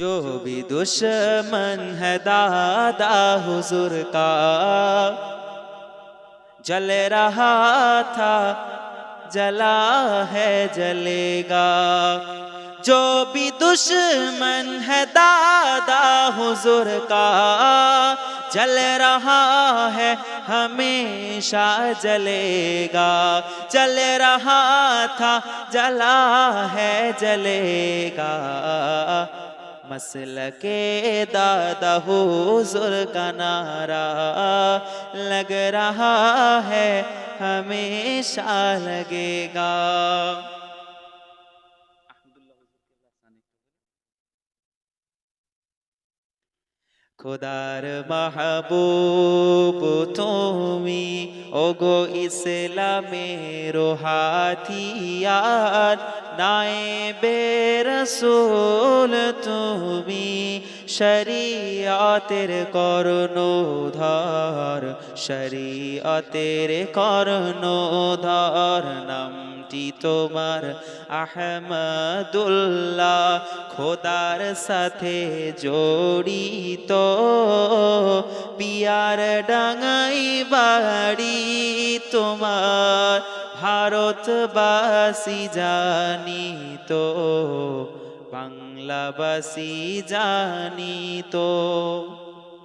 جو بھی دشمن ہے دادا حضور کا۔ جل رہا تھا، جلا ہے، جلے گا۔ جو بھی دشمن ہے دادا حضور کا۔ جل رہا ہے، ہمیشہ جلے گا۔ جل رہا تھا، جلا ہے، جلے گا۔ مسل کے دادا حضور کا نعرہ لگ رہا ہے ہمیشہ لگے گا۔ খোদার মাহবুব তুমি ওগো ইসলামের হাতিয়ার নায়ে রসুল তুমি শরিয়তের কর্ণধার শরিয়তের কর্ণধার মাটি তোমার আহমদুল্লাহ খোদার সাথে জড়িত। পিয়ার ডাঙাই বাড়ি তোমার ভারতবাসী জানিত, বাংলাবাসী জানিত।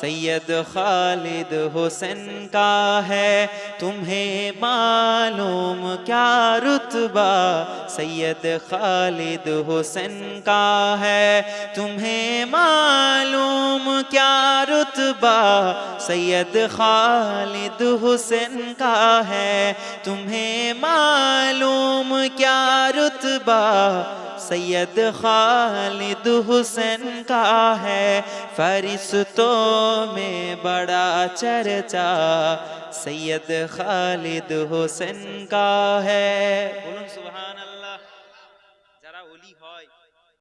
سید خالد حسین کا ہے۔ تمہیں معلوم کیا رتبہ سید خالد حسین کا ہے۔ تمہیں معلوم کیا رتبہ سید خالد حسین کا ہے۔ تمہیں معلوم کیا رتبہ سید خالد حسین کا ہے۔ فرشتوں میں بڑا چرچا سید خالد حسین کا ہے۔ سبحان اللہ۔ ذرا ہوئی